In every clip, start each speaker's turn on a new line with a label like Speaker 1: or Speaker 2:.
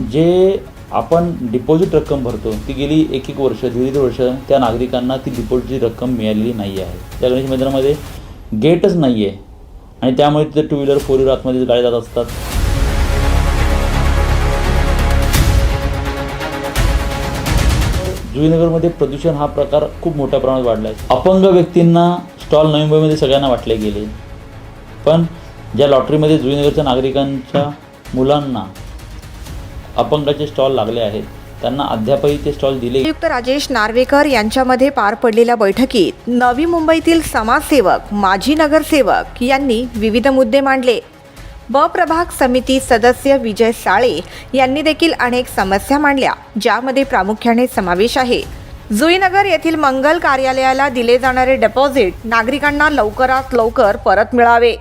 Speaker 1: जे आपण डिपॉझिट रक्कम भरतो ती गेली एक एक वर्ष दीड दीड वर्ष त्या नागरिकांना ती डिपॉझिटची रक्कम मिळालेली नाही आहे त्या गणेश मंदिरामध्ये गेटच नाही आहे आणि त्यामुळे तिथे टू व्हीलर फोर व्हीलर आतमध्ये गाड्या जात असतात. जुईनगरमध्ये प्रदूषण हा प्रकार खूप मोठ्या प्रमाणात वाढला आहे अपंग व्यक्तींना स्टॉल नवी मुंबईमध्ये सगळ्यांना वाटले गेले. पण ज्या लॉटरीमध्ये जुईनगरच्या नागरिकांच्या मुलांना अपंगाचे स्टॉल लागले आहेत. त्यांना अद्यापही ते स्टॉल दिले
Speaker 2: आयुक्त राजेश नार्वेकर यांच्यामध्ये पार पडलेल्या बैठकीत नवी मुंबईतील समाजसेवक माजी नगरसेवक यांनी विविध मुद्दे मांडले. ब प्रभाग समिती सदस्य विजय साळे यांनी देखील अनेक समस्या मांडल्या ज्यामध्ये प्रामुख्याने समावेश आहे. जुईनगर येथील मंगल कार्यालयाला दिले जाणारे डेपॉझिट नागरिकांना लवकरात लवकर परत मिळावे.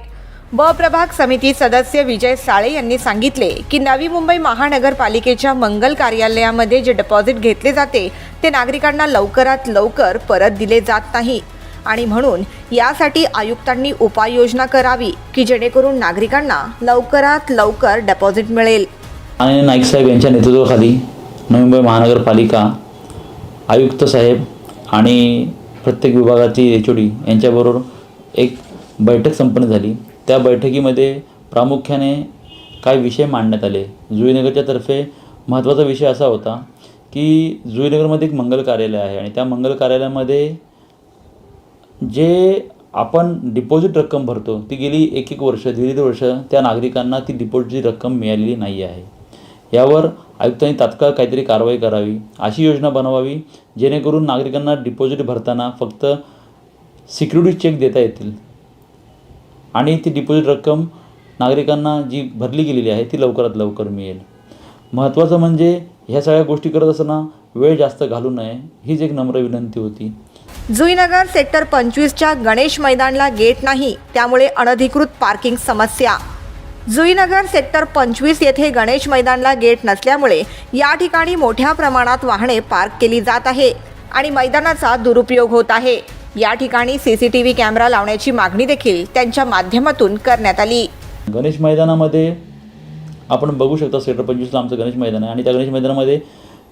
Speaker 2: ब प्रभाग समिती सदस्य विजय साळे यांनी सांगितले की नवी मुंबई महानगरपालिकेच्या मंगल कार्यालयामध्ये जे डिपॉझिट घेतले जाते ते नागरिकांना लवकरात लवकर परत दिले जात नाही. आणि म्हणून यासाठी आयुक्तांनी उपाययोजना करावी की जेणेकरून नागरिकांना लवकरात लवकर डेपॉझिट मिळेल.
Speaker 1: आणि नाईक साहेब यांच्या नेतृत्वाखाली नवी मुंबई महानगरपालिका आयुक्त साहेब आणि प्रत्येक विभागाची एच ओ डी यांच्याबरोबर एक बैठक संपन्न झाली. त्या बैठकीमध्ये प्रामुख्याने काही विषय मांडण्यात आले. जुईनगरच्या तर्फे महत्त्वाचा विषय असा होता की जुईनगरमध्ये एक मंगल कार्यालय आहे आणि त्या मंगल कार्यालयामध्ये जे आपण डिपॉझिट रक्कम भरतो ती गेली एक एक वर्ष दीड दीड वर्ष त्या नागरिकांना ती डिपॉझिटची रक्कम मिळालेली नाही आहे. यावर आयुक्तांनी तात्काळ काहीतरी कारवाई करावी अशी योजना बनवावी जेणेकरून नागरिकांना डिपॉझिट भरताना फक्त सिक्युरिटी चेक देता येतील. आणि ती डिपॉझिट रक्कम नागरिकांना जी भरली गेलेली आहे ती लवकरात लवकर मिळेल. महत्त्वाचं म्हणजे ह्या सगळ्या गोष्टी करत असताना वेळ जास्त घालू नये हीच एक नम्र विनंती होती.
Speaker 2: जुईनगर सेक्टर पंचवीसच्या गणेश मैदानला गेट नाही त्यामुळे अनधिकृत पार्किंग समस्या. जुईनगर सेक्टर पंचवीस येथे गणेश मैदानला गेट नसल्यामुळे या ठिकाणी मोठ्या प्रमाणात वाहने पार्क केली जात आहे आणि मैदानाचा दुरुपयोग होत आहे. या ठिकाणी C C T V camera लावण्याची मागणी देखील त्यांच्या माध्यमातून करण्यात आली.
Speaker 1: गणेश मैदानामध्ये आपण बघू शकता सेक्टर पंचवीसला आमचं गणेश मैदान आहे आणि त्या गणेश मैदानामध्ये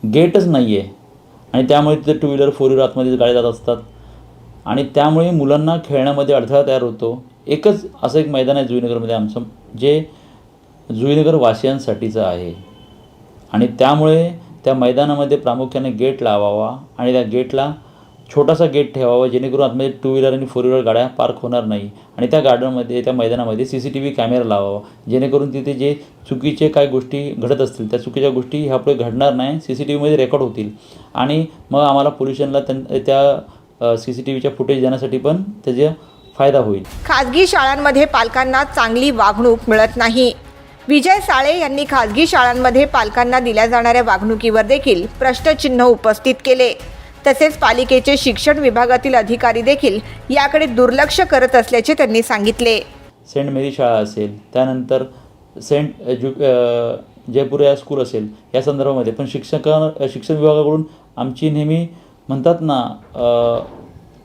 Speaker 1: गेटच नाही आहे आणि त्यामुळे तिथे टू व्हीलर फोर व्हीलर आतमध्ये गाड्या जात असतात. आणि त्यामुळे मुलांना खेळण्यामध्ये अडथळा तयार होतो. एकच असं एक मैदान आहे जुईनगरमध्ये आमचं जे जुईनगर वासियांसाठीचं आहे. आणि त्यामुळे त्या मैदानामध्ये प्रामुख्याने गेट लावावा आणि त्या गेटला छोटासा गेट ठेवावा जेणेकरून आतमध्ये टू व्हीलर आणि फोर व्हीलर गाड्या पार्क होणार नाही. आणि त्या गार्डनमध्ये त्या मैदानामध्ये C C T V camera लावावा. जेणेकरून तिथे जे चुकीचे काय गोष्टी घडत असतील त्या चुकीच्या गोष्टी ह्यापुढे घडणार नाही सी सी टी व्हीमध्ये रेकॉर्ड होतील. आणि मग आम्हाला पोल्युशनला त्यां त्या सी सी टी व्हीच्या फुटेज देण्यासाठी पण त्याचा फायदा होईल.
Speaker 2: खाजगी शाळांमध्ये पालकांना चांगली वागणूक मिळत नाही. विजय साळे यांनी खाजगी शाळांमध्ये पालकांना दिल्या जाणाऱ्या वागणुकीवर देखील प्रश्नचिन्ह उपस्थित केले. तसेच पालिकेचे शिक्षण विभागातील अधिकारी देखील याकडे दुर्लक्ष करत असल्याचे त्यांनी सांगितले.
Speaker 1: सेंट मेरी शाळा असेल त्यानंतर सेंट एज्यु जयपूर या स्कूल असेल या संदर्भामध्ये. पण शिक्षकां शिक्षण विभागाकडून आमची नेहमी म्हणतात ना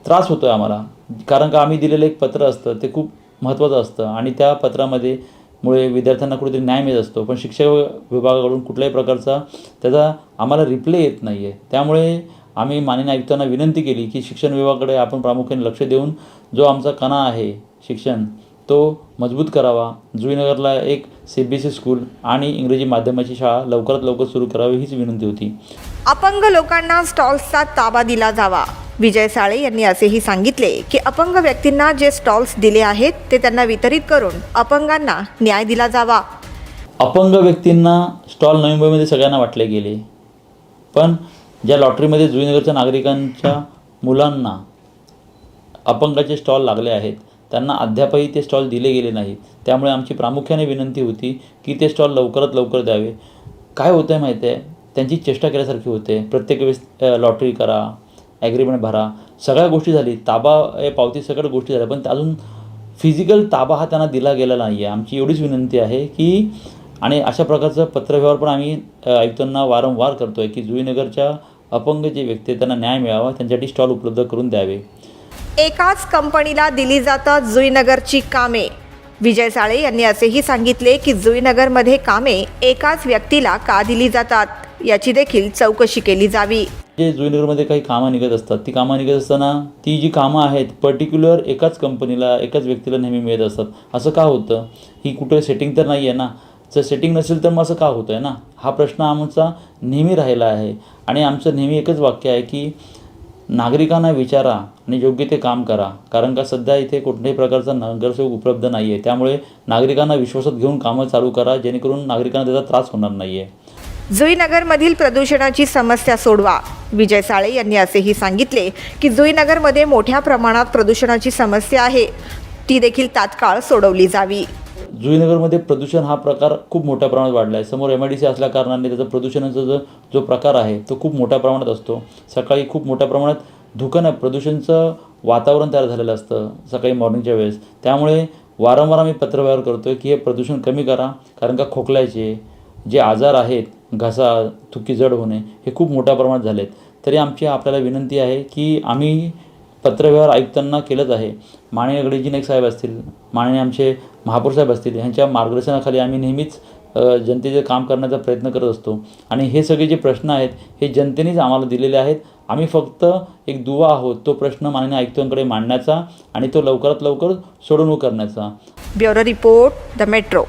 Speaker 1: त्रास होतो आहे आम्हाला. कारण का आम्ही दिलेलं एक पत्र असतं ते खूप महत्त्वाचं असतं. आणि त्या पत्रामध्ये मुळे विद्यार्थ्यांना कुठेतरी न्याय मिळत असतो. पण शिक्षक विभागाकडून कुठल्याही प्रकारचा त्याचा आम्हाला रिप्ले येत नाही आहे त्यामुळे आम्ही माननीय आयुक्तांना विनंती केली की शिक्षण विभागाकडे आपण प्रामुख्याने लक्ष देऊन जो आमचा कणा आहे शिक्षण तो मजबूत करावा. जुईनगरला एक C B S E school आणि इंग्रजी माध्यमाची शाळा लवकरात लवकर सुरू करावी हीच विनंती होती.
Speaker 2: अपंग लोकांना स्टॉल्सचा ताबा दिला जावा. विजय साळे यांनी असेही सांगितले की अपंग व्यक्तींना जे स्टॉल्स दिले आहेत ते त्यांना वितरित करून अपंगांना न्याय दिला जावा.
Speaker 1: अपंग व्यक्तींना स्टॉल नवी मुंबईमध्ये सगळ्यांना वाटले गेले. पण ज्या लॉटरीमध्ये जुईनगरच्या नागरिकांच्या मुलांना अपंगाचे स्टॉल लागले आहेत त्यांना अद्यापही ते स्टॉल दिले गेले नाहीत. त्यामुळे आमची प्रामुख्याने विनंती होती की ते स्टॉल लवकरात लवकर द्यावे. काय होतं आहे माहिती आहे त्यांची चेष्टा केल्यासारखी होते. प्रत्येक वेळेस लॉटरी करा ॲग्रीमेंट भरा. सगळ्या गोष्टी झाली. ताबा पावती सगळ्या गोष्टी झाल्या. पण अजून फिजिकल ताबा हा त्यांना दिला गेला नाही आहे आमची एवढीच विनंती आहे की आणि अशा प्रकारचं पत्रव्यवहार पण आम्ही आयुक्तांना वारंवार करतो आहे की जुईनगरच्या अपंग जे व्यक्ती त्यांना न्याय मिळावा त्यांच्यासाठी स्टॉल उपलब्ध करून द्यावे.
Speaker 2: एकाच कंपनीला दिली जातात जुईनगरची कामे. विजय साळे यांनी असेही सांगितले की जुईनगरमध्ये कामे एकाच व्यक्तीला का दिली जातात याची देखील चौकशी केली जावी.
Speaker 1: जे जुईनगरमध्ये काही कामं निघत असतात ती कामं निघत असताना ती जी कामं आहेत पर्टिक्युलर एकाच कंपनीला एकाच व्यक्तीला नेहमी मिळत असतात. असं का होतं? ही कुठे सेटिंग तर नाही आहे ना. जर सेटिंग नसेल तर मग असं का होतं आहे ना? हा प्रश्न आमचा नेहमी राहिला आहे. आणि आमचं नेहमी एकच वाक्य आहे की नागरिकांना विचारा आणि योग्य ते काम करा. कारण का सध्या इथे कुठल्याही प्रकारचा नगरसेवक उपलब्ध नाही आहे त्यामुळे नागरिकांना विश्वासात घेऊन कामं चालू करा जेणेकरून नागरिकांना त्याचा त्रास होणार नाही आहे
Speaker 2: जुईनगरमधील प्रदूषणाची समस्या सोडवा. विजय साळे यांनी असेही सांगितले की जुईनगरमध्ये मोठ्या प्रमाणात प्रदूषणाची समस्या आहे. ती देखील तात्काळ सोडवली जावी.
Speaker 1: जुईनगरमध्ये प्रदूषण हा प्रकार खूप मोठ्या प्रमाणात वाढला आहे. समोर एम आय डी सी असल्या कारणाने त्याचा प्रदूषणाचा जो जो प्रकार आहे तो खूप मोठ्या प्रमाणात असतो. सकाळी खूप मोठ्या प्रमाणात धुकं नाही प्रदूषणचं वातावरण तयार झालेलं असतं सकाळी मॉर्निंगच्या वेळेस. त्यामुळे वारंवार आम्ही पत्रव्यवहार करतो आहे की हे प्रदूषण कमी करा कारण का खोकल्याचे जे आजार आहेत घसा थुकी जड होणे हे खूप मोठ्या प्रमाणात झाले आहेत तरी आमची आपल्याला विनंती आहे की आम्ही पत्रव्यवहार आयुक्तांना केलंच आहे. माननीय गडेजी नाईक साहेब असतील माननीय आमचे महापौर साहेब असतील ह्यांच्या मार्गदर्शनाखाली आम्ही नेहमीच जनतेचे काम करण्याचा प्रयत्न करत असतो. आणि हे सगळे जे प्रश्न आहेत हे जनतेनेच आम्हाला दिलेले आहेत. आम्ही फक्त एक दुवा आहोत तो प्रश्न माननीय आयुक्तांकडे मांडण्याचा आणि तो लवकरात लवकर सोडवणूक करण्याचा.
Speaker 2: Bureau report the metro.